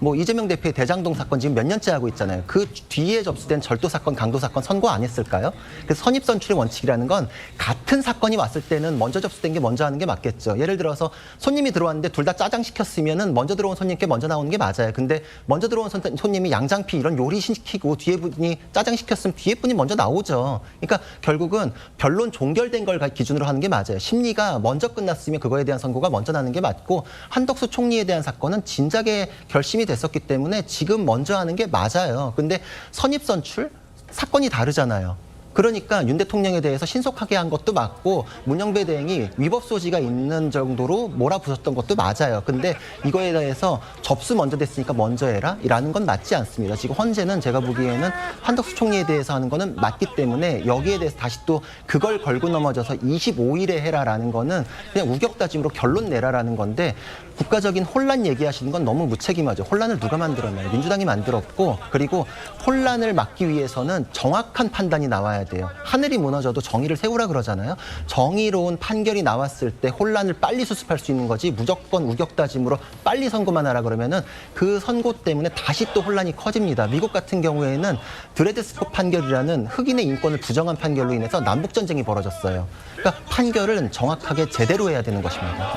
뭐 이재명 대표의 대장동 사건 지금 몇 년째 하고 있잖아요. 그 뒤에 접수된 절도 사건, 강도 사건 선고 안 했을까요? 그래서 선입 선출의 원칙이라는 건 같은 사건이 왔을 때는 먼저 접수된 게 먼저 하는 게 맞겠죠. 예를 들어서 손님이 들어왔는데 둘 다 짜장 시켰으면은 먼저 들어온 손님께 먼저 나오는 게 맞아요. 근데 먼저 들어온 손- 손님이 양장피 이런 요리 시키고 뒤에 분이 짜장 시켰으면 뒤에 분이 먼저 나오죠. 그러니까 결국은 변론 종결된 걸 기준으로 하는 게 맞아요. 심리가 먼저 끝났으면 그거에 대한 선고가 먼저 나는 게 맞고 한덕수 총리에 대한 사건은 진작에 결심이 됐었기 때문에 지금 먼저 하는 게 맞아요. 근데 선입 선출 사건이 다르잖아요. 그러니까 윤 대통령에 대해서 신속하게 한 것도 맞고 문영배 대행이 위법 소지가 있는 정도로 몰아부셨던 것도 맞아요. 근데 이거에 대해서 접수 먼저 됐으니까 먼저 해라? 라는 건 맞지 않습니다. 지금 헌재는 제가 보기에는 한덕수 총리에 대해서 하는 거는 맞기 때문에 여기에 대해서 다시 또 그걸 걸고 넘어져서 25일에 해라라는 거는 그냥 우격다짐으로 결론 내라라는 건데 국가적인 혼란 얘기하시는 건 너무 무책임하죠. 혼란을 누가 만들었나요? 민주당이 만들었고 그리고 혼란을 막기 위해서는 정확한 판단이 나와야 돼요. 하늘이 무너져도 정의를 세우라 그러잖아요. 정의로운 판결이 나왔을 때 혼란을 빨리 수습할 수 있는 거지 무조건 우격다짐으로 빨리 선고만 하라 그러면은 그 선고 때문에 다시 또 혼란이 커집니다. 미국 같은 경우에는 드레드 스콧 판결이라는 흑인의 인권을 부정한 판결로 인해서 남북 전쟁이 벌어졌어요. 그러니까 판결은 정확하게 제대로 해야 되는 것입니다.